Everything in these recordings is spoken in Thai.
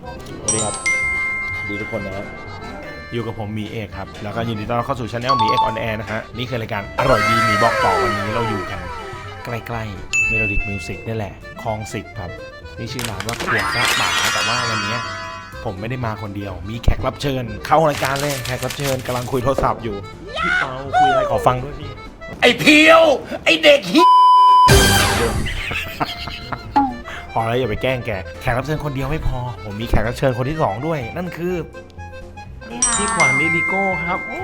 สวัสดีครับ ดีทุกคนนะครับ อยู่กับผมหมีเอกครับ แล้วก็ยินดีต้อนรับเข้าสู่ช anel หมีเอกออนแอร์นะฮะ นี่คือรายการอร่อยดีหมีบอกต่อวันนี้เราอยู่กัน ใกล้ๆเมโลดิกมิวสิกนี่แหละคลองสิบครับ นี่ชื่อร้านว่าขวดซาป่าแต่ว่าวันเนี้ยผมไม่ได้มาคนเดียว มีแขกรับเชิญ เข้ารายการเลยแขกรับเชิญกำลังคุยโทรศัพท์อยู่พี่เปาคุยอะไรขอฟังด้วยพี่ไอ้เพียว ไอ้เด็กฮิ พอแล้วอย่าไปแกล้งแกแขกรับเชิญคนเดียวไม่พอ ผมมีแขกรับเชิญคนที่สองด้วย นั่นคือพี่ขวัญนิดิโก้ครับโอ้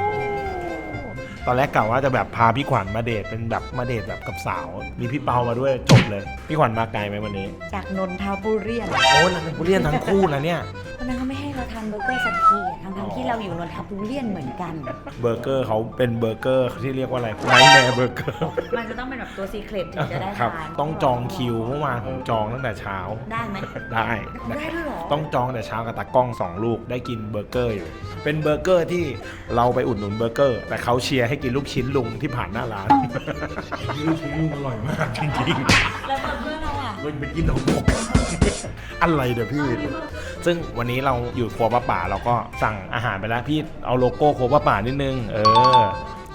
ตอนแรกกะว่าจะแบบพาพี่ขวัญมาเดทเป็นแบบมาเดทแบบกับสาว มีพี่เปามาด้วยจบเลย พี่ขวัญมาไกลไหมวันนี้ จากนนทบุรีโอ้นักบุเรียนทั้งคู่นะเนี่ยวั นนั้นเขาไม่ให้เราทานเบอร์เกอร์สักทีอะทั้งทั้งๆที่เราอยู่นนทบุรีเหมือนกัน เบอร์เกอร์เขาเป็นเบอร์เกอร์ที่เรียกว่าอะไรไนท์แมร์เบอร์เกอร์มันจะต้องเป็นแบบตัวซีเครตถึงจะได้ครับ ทานต้องจองคิวเมื่อวานผมจองตั้งแต่เช้า ได้ไหมได้ ได้ด้วยเหรอ ต้องจองแต่เช้ากับตากล้องสองลูกได้กินเบอร์เกอร์อยู่เป็นเบอร์เกอร์ที่เราไปอุดหนุนเบอร์เกอร์ แต่เขาเชียร์ให้กินลูกชิ้นลุงที่ผ่านหน้าร้าน ลูกชิ้นลุงอร่อยมากจริงแล้วเบอร์เกอร์เราอะๆ มันไปกินของผมอะไรเดี๋ยวพี่ ซึ่งวันนี้เราอยู่ครัวป้าป่าเราก็สั่งอาหารไปแล้วพี่เอาโลโก้ครัวป้าป่านิดนึง เออ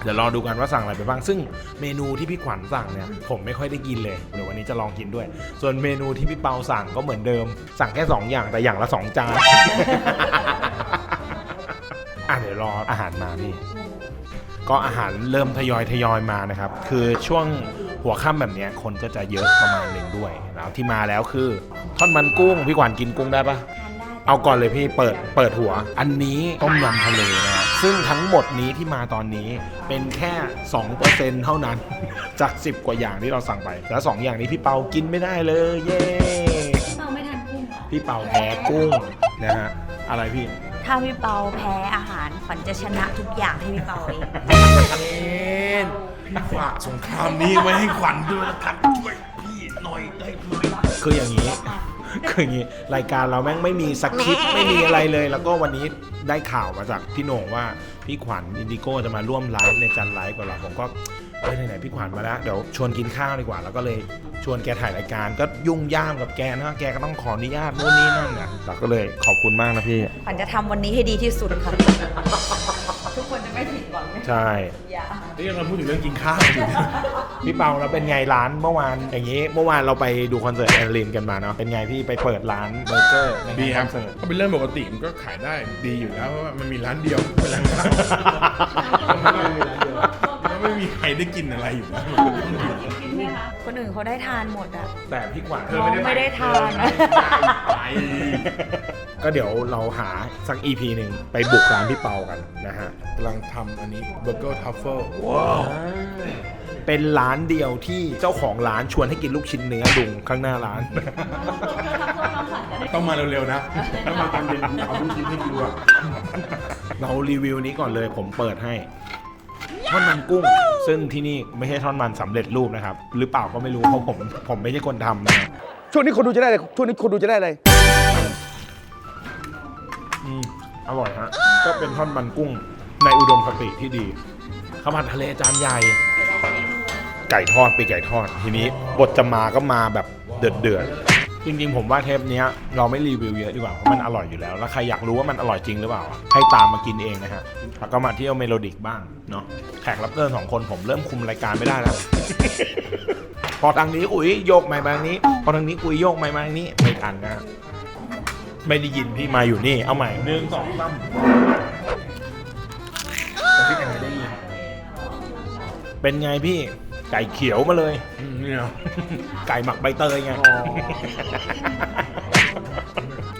เดี๋ยวรอดูกันว่าสั่งอะไรไปบ้าง ซึ่งเมนูที่พี่ขวัญสั่งเนี่ยผมไม่ค่อยได้กินเลย เดี๋ยววันนี้จะลองกินด้วย ส่วนเมนูที่พี่เปาสั่งก็เหมือนเดิม สั่งแค่ 2 อย่างแต่อย่างละ 2 จาน อะเดี๋ยวรออาหารมาพี่ ก็อาหารเริ่มทยอยทยอยมานะครับ คือช่วง หัวค่ำแบบเนี้ยคนก็จะเยอะประมาณหนึ่งด้วย แล้วที่มาแล้วคือท่อนมันกุ้งพี่ขวัญกินกุ้งได้ปะทานได้เอาก่อนเลยพี่เปิดเปิดหัว อันนี้ต้มยำทะเลนะครับซึ่งทั้งหมดนี้ที่มาตอนนี้เป็นแค่ 2%เท่านั้น จาก 10 กว่าอย่างที่เราสั่งไป แล้ว 2 อย่างนี้พี่เปากินไม่ได้เลย เย้เราไม่ทานกุ้งเหรอพี่เปาแพ้กุ้งนะฮะอะไรพี่ ถ้าพี่เปาแพ้อาหารขวัญจะชนะทุกอย่างให้พี่เปาเอง ฝากสงครามนี้ไว้ให้ขวัญด้วยละกันช่วยพี่หน่อยได้ไหมคืออย่างนี้ คืออย่างนี้รายการเราแม่งไม่มีสคริปต์ไม่มีอะไรเลย แล้วก็วันนี้ได้ข่าวมาจากพี่โหน่งว่าพี่ขวัญอินดิโก้จะมาร่วมไลฟ์ในจันไลฟ์กับเราผมก็เฮ้ยไหนๆพี่ขวัญมาแล้วเดี๋ยวชวนกินข้าวดีกว่า แล้วก็เลยชวนแกถ่ายรายการก็ยุ่งย่ามกับแกนะแกก็ต้องขออนุญาตนู่นนี่นั่นน่ะเราก็เลยขอบคุณมากนะพี่ ขวัญจะทำวันนี้ให้ดีที่สุดค่ะ ทุกคนจะไม่ผิดหวังแน่ใช่อย่านี่เราพูดถึงเรื่องกินข้าวอยู่เนี่ยพี่เปาแล้วเป็นไงร้านเมื่อวานอย่างนี้ เมื่อวานเราไปดูคอนเสิร์ตแอนลินกันมาเนาะเป็นไงพี่ไปเปิดร้านเบอร์เกอร์ในดีงานคครับอนเสิร์ต ก็เป็นเรื่องปกติมันก็ขายได้ดีอยู่แล้วเพราะว่ามันมีร้านเดียวเป็นร้านข้าวแล้ว ไม่มีใครได้กินอะไรอยู่แล้วคนอื่นเขาได้ทานหมดอะ แต่พี่ขวัญน้องไม่ได้ทานนะ ไปก็เดี๋ยวเราหาสัก EP หนึ่งไปบุกร้านพี่เปากันนะฮะ กำลังทำอันนี้เบอร์เกอร์ทัฟเฟิลเป็นร้านเดียวที่เจ้าของร้านชวนให้กินลูกชิ้นเนื้อลุงข้างหน้าร้าน ต้องมาเร็วๆนะถ้ามาตอนเย็นเอาลูกชิ้นให้ดูอะเรารีวิวนี้ก่อนเลยผมเปิดให้ ท่อนมันกุ้ง ซึ่งที่นี่ไม่ใช่ท่อนมันสำเร็จรูปนะครับ หรือเปล่าก็ไม่รู้เพราะผมผมไม่ใช่คนทำนะช่วงนี้คนดูจะได้อะไรช่วงนี้คนดูจะได้อะไร อืมอร่อยฮะก็เป็นท่อนมันกุ้งในอุดมคติที่ดีข้าวผัดทะเลจานใหญ่ ไก่ทอดปีกไก่ทอดทีนี้บทจะมาก็มาแบบเดือดเดือดๆ จริงๆผมว่าเทปเนี้ยเราไม่รีวิวเยอะดีกว่าเพราะมันอร่อยอยู่แล้ว แล้วใครอยากรู้ว่ามันอร่อยจริงหรือเปล่า ให้ตามมากินเองนะฮะแล้วก็มาเที่ยวเมโลดิกบ้างเนาะแขกรับเชิญสองคนผมเริ่มคุมรายการไม่ได้แล้วพอทางนี้คุยโยกไมค์มาทางนี้ พอทางนี้คุยโยกไมค์มาทางนี้ไม่ทันนะฮะไม่ได้ยินพี่มาอยู่นี่ เอาใหม่หนึ่งสองสามแต่พี่ยังไม่ได้ยินเป็นไงพี่ ไก่เขียวมาเลยเนี่ย ไก่หมักใบเตยไง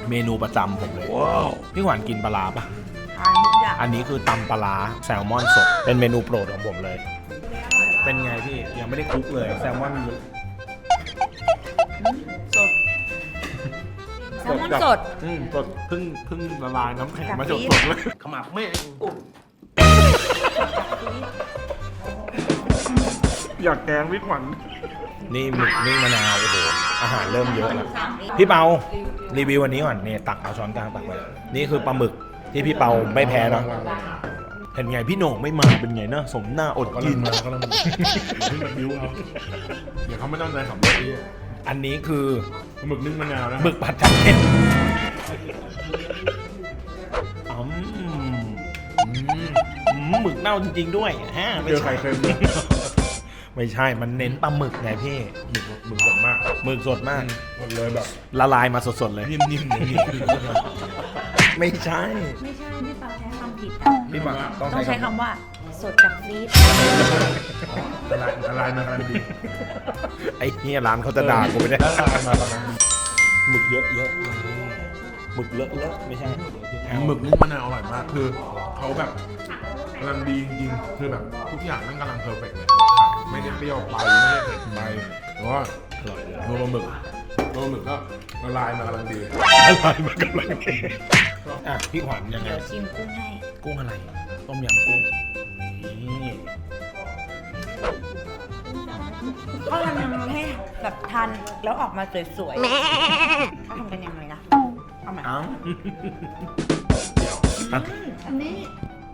เมนูประจำผมเลยพี่หวานกินปลาร้าปะทานทุกอย่างอันนี้คือตำปลาร้าแซลมอนสด เป็นเมนูโปรดของผมเลย เป็นไงพี่ยังไม่ได้คลุกเลยแซลมอนสด แซลมอนสด อืมสดเพิ่งเพิ่งละลายน้ำแข็งมาสจากดฟรีซๆเลยขมับแม่ง อยากแกงพี่ขวัญนี่หมึกนึ่งมะนาวโอ้โหอาหารเริ่มเยอะแล้วพี่เปารีวิววันนี้ก่อนนี่ตักเอาช้อนกลางตักไปนี่คือปลาหมึกที่พี่เปาไม่แพ้เนอะเห็นไงพี่โหน่งไม่มาเป็นไงเนอะสมหน้าอดกำลักิงนมาก็ลังมาเพิ่งมาบิ้วเขาเดี๋ยวเขาไม่ตั้งใจขับรถพี่อันนี้คือหมึกนึ่งมะนาวนะหมึกผัดกะเพราอืมอืมหมึกเน่าจริง ๆ ด้วยฮะไม่เจอใช่ไข่เค็มเลย ไม่ใช่มันเน้นปลาหมึกไงพี่หมึกหมึกสดมากหมึกสดมากหมดเลยแบบละลายมาสดๆเลย นิ่มๆอย่างนี้ไม่ใช่ไม่ใช่พี่เปาใช้คำผิดอะพี่บังต้องใช้คำว่า สดจากฟรีดละลายละลายมาทำดีไอ้เฮียร้านเขาจะด่ากูไม่ได้ละลายมาประมาณหมึกเยอะเยอะหมึกเลอะเลอะไม่ใช่หมึกนี่มะนาวอร่อยมากคือเขาแบบ กำลังดีจริงๆคือแบบทุกอย่างมันกำลังเพอร์เฟกต์เลยไม่ได้เปรี้ยวไปไม่ได้เผ็ดไปแต่ว่าอร่อยเลยตัวปลาหมึกตัวปลาหมึกก็ละลายมากำลังดีละลายมากำลังดีอะพี่ขวัญยังไงเดี๋ยวชิมกุ้งให้กุ้งอะไร ต้มยำกุ้งนี่ก็ทำยังไงให้แบบทานแล้วออกมาสวยๆเขาทำกันยังไงนะเอาใหม่เอ้าอะอันนี้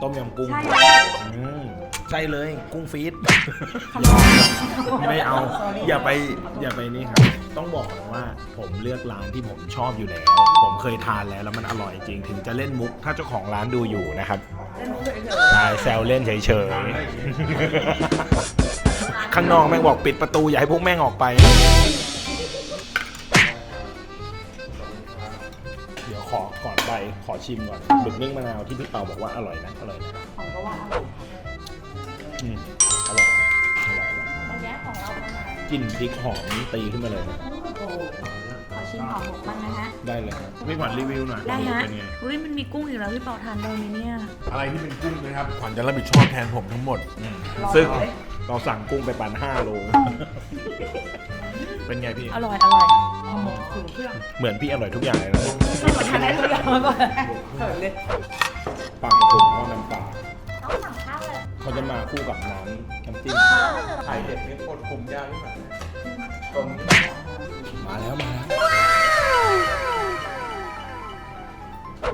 ต้มยำกุ้งใช่อืมใช่เลยกุ้งฟีดคำนองไม่เอา อย่าไปอย่าไปนี่ครับ ต้องบอกก่อนว่าผมเลือกร้านที่ผมชอบอยู่แล้ว ผมเคยทานแล้วแล้วมันอร่อยจริง ถึงจะเล่นมุก ถ้าเจ้าของร้านดูอยู่นะครับเล่นมุกเฉยใช่แซวเล่นเฉยๆข้างนอกแม่งบอกปิดประตูอย่าให้พวกแม่งออกไป ขอชิมก่อนบึกนึ่งมะนาวที่พี่เปาบอกว่าอร่อยนะอร่อยนะๆของก็ว่าอร่อยอืมอร่อยอร่อยอร่อยวันนี้ของเราประมาณกลิ่นพริกหอมตีขึ้นมาเลยนะโอ้ขอชิมของหมกบ้างนะฮะ ได้เลยครับพี่ขวัญรีวิวหน่อยได้ฮะเป็นไงอุ้ยมันมีกุ้งอยู่แล้วพี่เปาทานได้ไหมเนี่ย อะไรที่เป็นกุ้งนะครับขวัญจะรับผิดชอบแทนผมทั้งหมดซึ่งเราสั่งกุ้งไปปันห้าโลเป็นไงพี่ อร่อยอร่อยหอมหมกถึงเครื่อง เหมือนพี่อร่อยทุกอย่างเลยนะไม่หมด ทานได้ทุกอย่างมาก่อนเขินเลยปากถุงทอดน้ำปลาเขาจะมาคู่กับน้ำน้ำจิ้มไข่เด็ดนี่โคตรคุมยากที่สุดมาแล้วมาแล้ว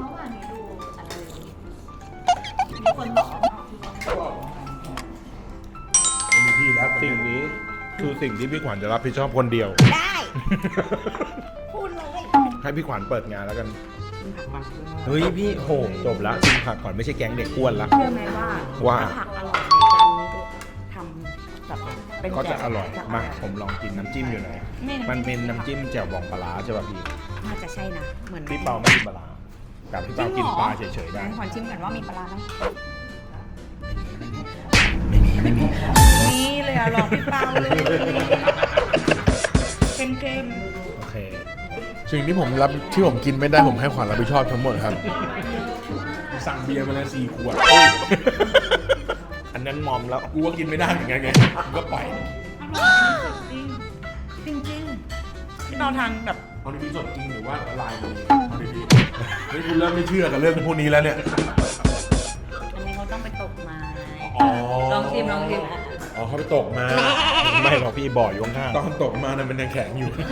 เมื่อวานนี้ดูอะไรมีคนบอกไม่มีที่แล้วสิ่งนี้คือสิ่งที่พี่ขวัญจะรับผิดชอบคนเดียว ได้ ให้พี่ขวัญเปิดงานแล้วกันเฮ้ยพี่โหจบละชิมผักก่อนไม่ใช่แก๊งเด็กอ้วนละ เชื่อไหมว่าว่า ถ้ผักอร่อยในจานนี้ทำแบบเป็นก็จะอร่อยจะมาผมลองกินน้ำจิ้มอยู่หน่อยไม่มันเป็นน้ำจิ้มแจ่วบองปลาร้าใช่ป่ะพี่น่าจะใช่นะ เหมือนพี่เปาไม่กินปลาร้าแต่พี่เปากินปลาเฉยๆได้ ขอชิมก่อนว่ามีปลาร้าไหมไม่มีไม่มีนี่เลยอะหลอกพี่เปาเลย เค็มเค็มโอเค สิ่งที่ผมรับที่ผมกินไม่ได้ผมให้ขวัญรับผิดชอบทั้งหมดครับ สั่งเบียร์มาแล้วสี่ขวด อันนั้นมอมแล้ว กูก็กินไม่ได้เหมือนกันไงกูก็ปล่อยอร่อยจริงจริงจริงๆพี่เปาทานแบบเอาดีๆสดจริงหรือว่าละลายมาดีเอาดีๆเฮ้ยกูเริ่มไม่เชื่อกับเรื่องพวกนี้แล้วเนี่ย อันนี้เขาต้องไปตกไม้อ๋อ ลองชิมลองชิมอะอ๋อเขาไปตกมา ไม่หรอกพี่บ่ออยู่ข้างตอนตกมาเนี่ยมันยังแข็งอยู่ติ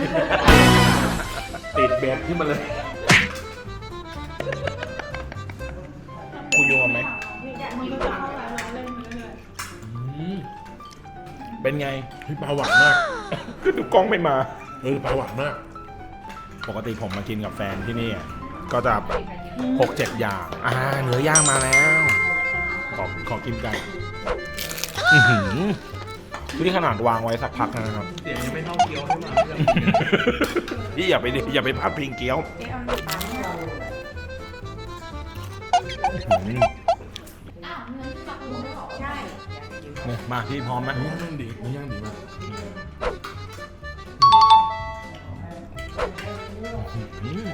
ดเบ็ดขึ้นมาเลยคุยโยมไหมเป็นไงพี่ปลาหวานมากคือดูกล้องไม่มาเออปลาหวานมาก ปกติผมมากินกับแฟนที่นี่อะก็จะแบบหกเจ็ดอย่าง อ่าเนื้อย่างมาแล้ว ขอขอกินไก่อื้อหือ นี่ขนาดวางไว้สักพักนะครับ เสียงยังไม่เท่าเกี๊ยวให้มาพี่อย่าไปดิอย่าไปพัดพิงเกี๊ยวเอ๊ะเอาน้ำตาลให้เราอื้อหือใช่เนี่ยมาพี่พร้อมไหมเนื้อย่างดีเนื้อย่างดีมากอืม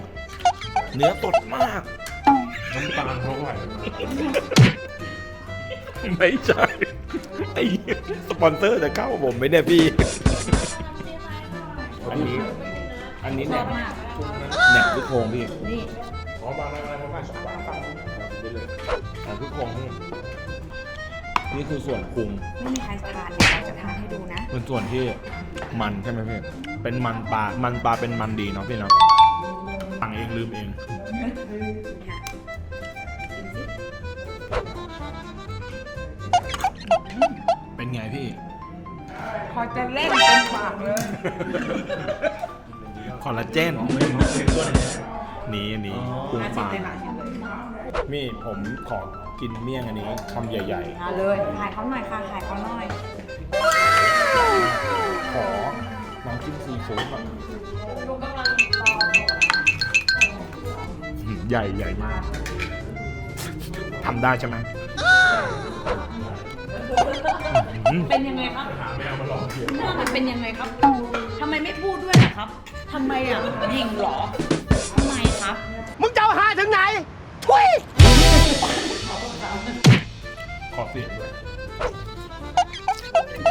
เนื้อสดมาก น้ำตาลเขาไหว ไม่ใช่ไอ้เหี้ยสปอนเซอร์จะเข้าผมไหมเนี่ยพี่ อันนี้ อันนี้แหนบแหนบลูกโครงพี่นี่อ๋อบางอะไรอะไรประมาณสองบาทสามไปเลยอ่าลูกโครงพี่นี่คือส่วนปรุงไม่มีใครทานเดี๋ยวเราจะทานให้ดูนะเป็นส่วนที่มันใช่ไหมพี่เป็นมันปลา มันปลาเป็นมันดีเนาะพี่เนาะสั่งเองลืมเอง เป็นไงพี่ พอจะเล่นเป็นปากเลย คอลลาเจนนี้อันนี้กุ้งน่าชิปมลาเลยค่ะชิมเลยนี่ผมขอกินเมี่ยงอันนี้คำใหญ่มาเลยถ่ายเขาหน่อยค่ะถ่ายเขาหน่อย ๆ ขอน้ำจิ้มซีฟู้ดอะอืมใหญ่ใหญ่มากทำได้ใช่ไหมอืม เป็นยังไงครับหาแมวมาลองเทียมันเป็นยังไงครับทำไมไม่พูดด้วยล่ะครับทำไมอะยิงเหรอทำไมครับ มึงจะเอาหาถึงไหนทุยขอเสียงด้วย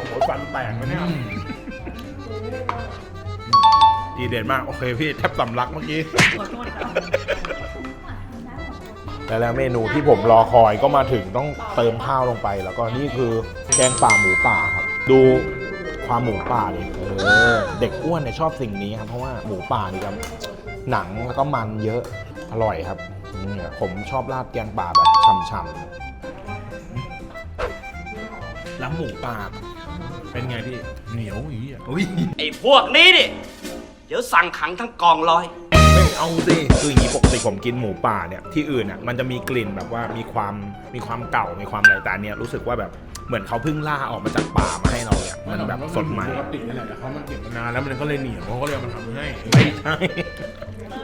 โอ้ยฟันแตกแล้วเนี่ยดีเด่นมาก โอเคพี่ แทบสำลักเมื่อกี้ ขอโทษครับ และแล้วเมนูที่ผมรอคอยก็มาถึงต้องเติมข้าวลงไป แล้วก็นี่คือแกงป่าหมูป่าครับ ดูความหมูป่าดิเออเด็กอ้วนเนี่ยชอบสิ่งนี้ครับเพราะว่าหมูป่านี่ครับหนังแล้วก็มันเยอะอร่อยครับเนี่ยผมชอบราดแกงป่าแบบฉ่ำๆแล้วหมูป่าเป็นไงพี่เหนียวอีอะอุ้ยไอ้พวกนี้ดิเดี๋ยวสั่งขังทั้งกองร้อย เอาสิคืออย่างนี้ปกติผมกินหมูป่าเนี่ยที่อื่นอะมันจะมีกลิ่นแบบว่ามีความมีความเก่ามีความอะไรแต่อันเนี่ยรู้สึกว่าแบบเหมือนเขาเพิ่งล่าออกมาจากป่ามาให้เราเนี่ยมันแบบสดใหม่ปกตินี่แหละแต่เขามันเก็บมานานแล้วมันก็เลยเหนียวเขาก็เลยเอามาทำให้ไม่ใช่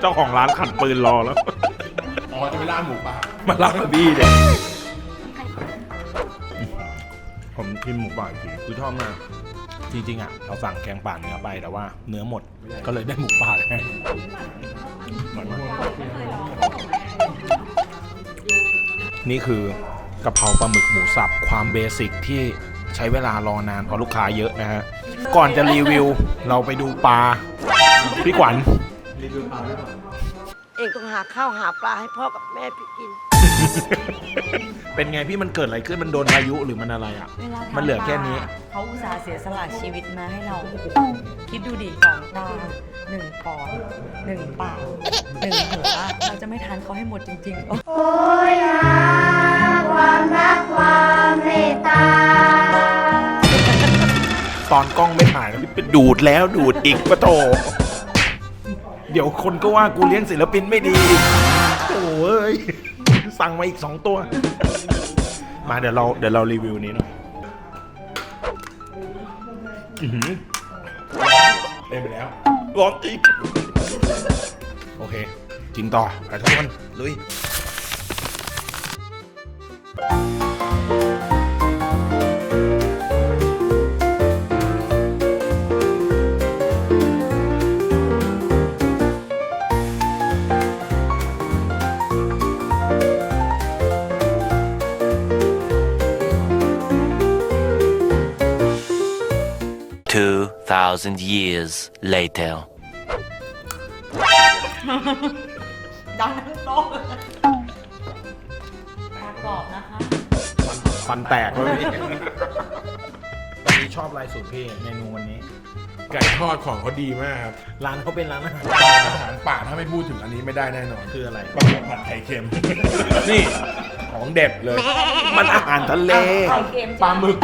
เจ้าของร้านขัดปืนรอแล้วอ๋อจะไปล่าหมูป่ามาล่าบี้เนี่ยผมกินหมูป่าจริงคือชอบมาก จริงๆอะเราสั่งแกงป่าเนื้อไปแต่ว่าเนื้อหมดก็เลยได้หมูป่าแทนอร่อยมากนี่คือกะเพราปลาหมึกหมูสับความเบสิกที่ใช้เวลารอนานเพราะลูกค้าเยอะนะฮะ ก่อนจะรีวิวเราไปดูปลาพี่ขวัญ เองต้องหาข้าวหาปลาให้พ่อกับแม่พี่กิน เป็นไงพี่มันเกิดอะไรขึ้นมันโดนพายุหรือมันอะไรอะเวลาทำมันเหลือแค่นี้ ปลาเขาอุตส่าห์เสียสละชีวิตมาให้เรา คิดดูดิสองตาหนึ่งปอดหนึ่งปากหนึ่งหัวเราจะไม่ทานเขาให้หมดจริงๆโอ้โอยหาความรักความเมตตา ตอนกล้องไม่ถ่ายนะพี่ไปดูดแล้วดูดอีกปะโถเดี๋ยวคนก็ว่ากูเลี้ยงศิลปินไม่ดีโถ่เอ้ย สั่งมาอีกสองตัว มาเดี๋ยวเราเดี๋ยวเรารีวิวนี้หน่อยอื้อหือเต็มไปแล้วร้อนจริงโอเค กินต่อไปทุกคนลุย 2,000 years later ดังทั้งโต๊ะปลากรอบนะคะ ฟันแตกเลยพี่วันนี้ชอบลายสูตรพี่เมนูวันนี้ ไก่ทอดของเขาดีมากครับร้านเขาเป็นร้านอาหารอาหารป่าถ้าไม่พูดถึงอันนี้ไม่ได้แน่นอนคืออะไร ปลาหมึกผัดไข่เค็ม นี่ของเด็ดเลย มันอาหารทะเล ไข่เค็มปลาหมึก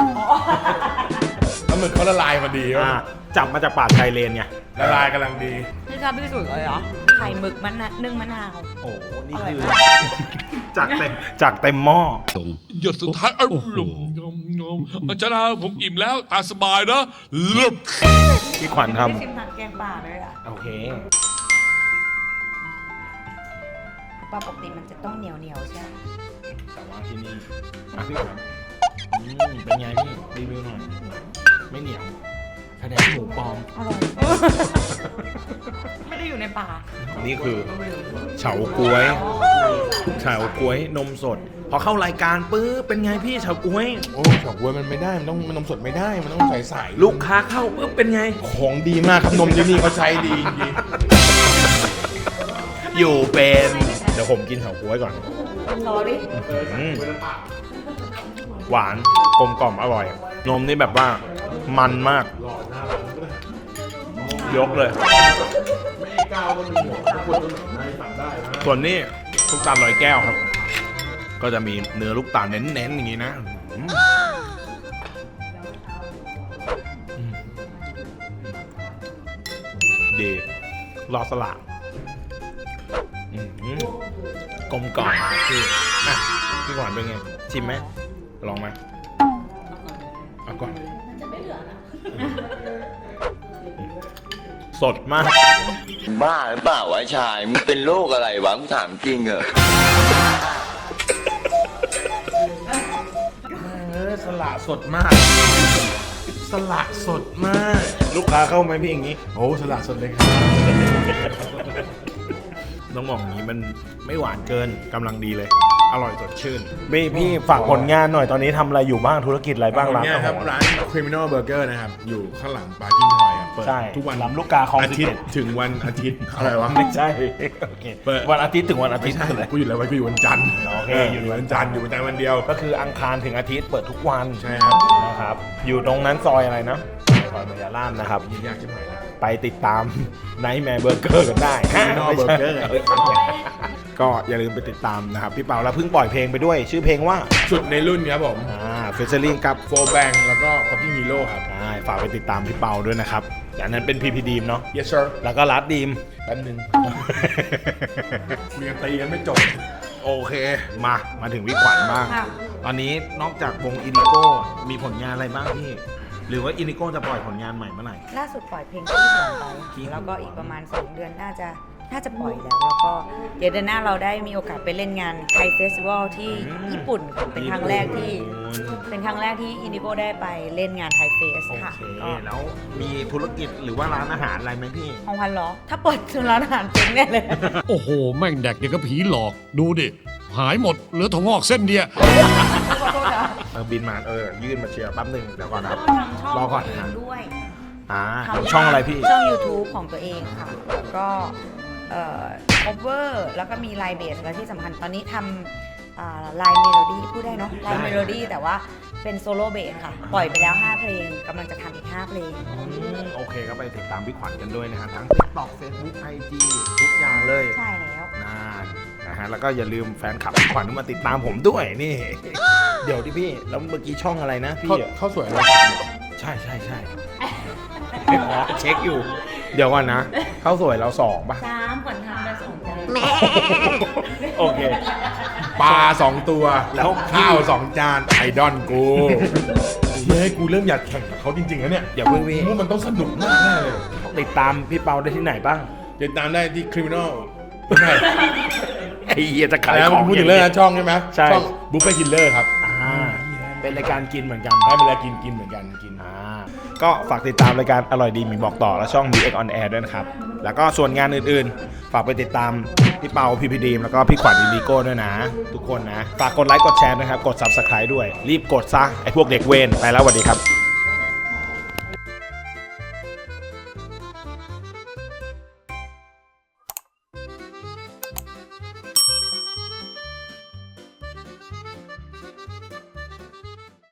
ปลาหมึกเขาละลายพอดีอ่าจับมาจากป่าชายเลนไงละลายกำลังดีที่ชอบที่สุดเลยเหรอไข่หมึกมันนะนึ่งมะนาว โอ้โหนี่อร่อยคือมาก จากเต็มจากเต็มหม้อ หยดสุดท้ายอารมณ์งมงมอาจารย์ผมอิ่มแล้วตาสบายนะเลิก พี่ขวัญทไม่ชิมทานแกงป่าเลยอะำโอเค ปลาปกติมันจะต้องเหนียวเหนียวๆใช่ไหมแต่ว่าที่นี่อะพี่ขวัญอืมเป็นไงพี่รีวิวหน่อย ไม่เหนียวคะแนนหมูปลอม อร่อย ไม่ได้อยู่ในป่านี่คือเฉาก๊วยเฉาก๊วยนมสด พอเข้ารายการปุ๊บเป็นไงพี่เฉาก๊วย โอ้เฉาก๊วยมันไม่ได้ มันต้องมันนมสดไม่ได้ มันต้องใส่ใส่ลูกค้าเข้าปุ๊บเป็นไง ของดีมากครับนมที่นี่เขาใช้ดีจริงอยู่เป็น เดี๋ยวผมกินเฉาก๊วยก่อนรอดิอืมหวานกลมกล่อมอร่อย นมนี่แบบว่า มันมากยกเลยส่วนนี้ลูกตาลลอยแก้วครับ ก็จะมีเนื้อลูกตาลเน้นๆอย่างนี้นะอืมอืมดีรอสลากอื้อหือกลมกล่อมพี่อะพี่ขวัญเป็นไง ชิมไหมลองไหมเอาก่อน สดมาก บ้าหรือเปล่าวะชาย มึงเป็นโรคอะไรวะกูถามจริงเหรอเออสละสดมาก สละสดมาก ลูกค้าเข้าไหมพี่อย่างนี้ โอ้สละสดเลยครับ ต้องบอกอย่างนี้มันไม่หวานเกินกำลังดีเลย อร่อยสดชื่น พี่พี่ฝากผลงานหน่อยตอนนี้ทำอะไรอยู่บ้างธุรกิจอะไรบ้างร้าน เนี่ยอาคหารับรร้าน Criminal Burger นะครับ อยู่ข้างหลังปาร์กิ้งทอยครับเปิดใช่ทุกวันลำลูกกาคลองอาทิตย์11 ถึงวันอาทิตย์ อะไรวะ ไม่ใช่โอเคเปิด วันอาทิตย์ถึงวันอาทิไม่ตย์ใช่เลย กูอยู่แล้วไว้กูอยู่วันจันทร์โอเคอยู่วันจันทร์อยู่วันจันทร์วันเดียว ก็คืออังคารถึงอาทิตย์เปิดทุกวันใช่ครับนะครับ อยู่ตรงนั้นซอยอะไรนะซอยมายาล่ามนะครับ อยากจะหายนะ ไปติดตามไนท์แมร์เบอร์เกอร์กันได้ Criminal ไม่ใช่ Burger ก็อย่าลืมไปติดตามนะครับ พี่เปาแล้วเพิ่งปล่อยเพลงไปด้วย ชื่อเพลงว่าสุดในรุ่นครับผมอ่าเฟเซอริงกับโฟแบงแล้วก็ Fucking Hero ครับใช่ฝากไปติดตามพี่เปาด้วยนะครับอย่างนั้นเป็นพีพีดีมเนาะ Yes sir แล้วก็รัดดีมแป๊บนึงมีกันตีกันไม่จบโอเค มามาถึงพี่ขวัญบ้างค่ะตอนนี้นอกจากวงอินิโก้มีผลงานอะไรบ้างพี่ หรือว่าอินิโก้จะปล่อยผลงานใหม่เมื่อไหร่ ล่าสุดปล่อยเพลงที่หลงไปแล้วก็อีกประมาณ 2 เดือนน่าจะน่าจะปล่อยแล้ว แล้วก็เดี๋ยวเดือนหน้าเราได้มีโอกาสไปเล่นงานไทยเฟสติวัลที่อืมญี่ปุ่นค่ะเป็นครั้งแรกที่เป็นครั้งแรกที่อินดิโกได้ไปเล่นงานไทยเฟสโอค่ะเค ก็แล้วมีธุรกิจหรือว่าร้านอาหารอะไรไหมพี่ ของพันเหรอถ้าเปิดร้านอาหารเจ๊งแน่เลย โอ้โห แม่งแดกอย่างกับผีหลอก ดูดิ หายหมด เหลือถั่วงอกเส้นเดียวขอโทษนะ เออบินมาเออยื่นมาเชียร์แป๊บหนึ่งเดี๋ยวก่อนนะ ก็ทำช่องรอก่อนตัวเองนะ ด้วย อ่าทำช่องอะไรพี่ ช่อง YouTube ของตัวเองค่ะ แล้วก็เอ่อ cover แล้วก็มีไลน์เบสและที่สำคัญตอนนี้ทำไลน์เมโลดี้พูดได้เนาะไลน์เมโลดี้แต่ว่าเป็นโซโล่เบสค่ะ ปล่อยไปแล้ว 5 เพลงกำลังจะทำอีก 5 เพลงอืมโอเคก็ไปติดตามพี่ขวัญกันด้วยนะฮะทั้ง TikTok Facebook IG ทุกอย่างเลยใช่แล้วนานนะฮะแล้วก็อย่าลืมแฟนคลับพี่ขวัญมาติดตามผมด้วยนี่ เดี๋ยวที่พี่ แล้วเมื่อกี้ช่องอะไรนะพี่เข้าเข้าสวยอะไรใช่ใช่ใช่อ๋อเช็คอยู่ เดี๋ยวก่อนนะเข้าสวยเราสองป่ะ สามก่อนทำไปสองจานโอเค ปลาสองตัวแล้วข้าวสองจานไอดอลกูเฮ้ยกูเริ่มอยากแข่งกับเขาจริงๆแล้วเนี่ยอย่าเพิ่งพี่ ว่ามันต้องสนุกมากแน่เลยติดตามพี่เปาได้ที่ไหนบ้าง ติดตามได้ที่ Criminal ไม่ใช่ไอ้เหี้ยจะขายแล้วของพูดถึงเรื่องนะช่องใช่ไหมใช่ ช่องบุฟเฟ่กินเลอร์ครับอ่า เป็นรายการกินเหมือนกัน ให้เวลากินกินเหมือนกันกิน อ่า ก็ฝากติดตามรายการอร่อยดีมีบอกต่อและช่อง DX on Air ด้วยนะครับ แล้วก็ส่วนงานอื่นๆ ฝากไปติดตามพี่เปาพี่พีดีมแล้วก็พี่ขวัญอินดิโก้ด้วยนะ ทุกคนนะ ฝากกดไลค์กดแชร์นะครับ กด Subscribe ด้วย รีบกดซะไอ้พวกเด็กเวนไปแล้วสวัสดีครับ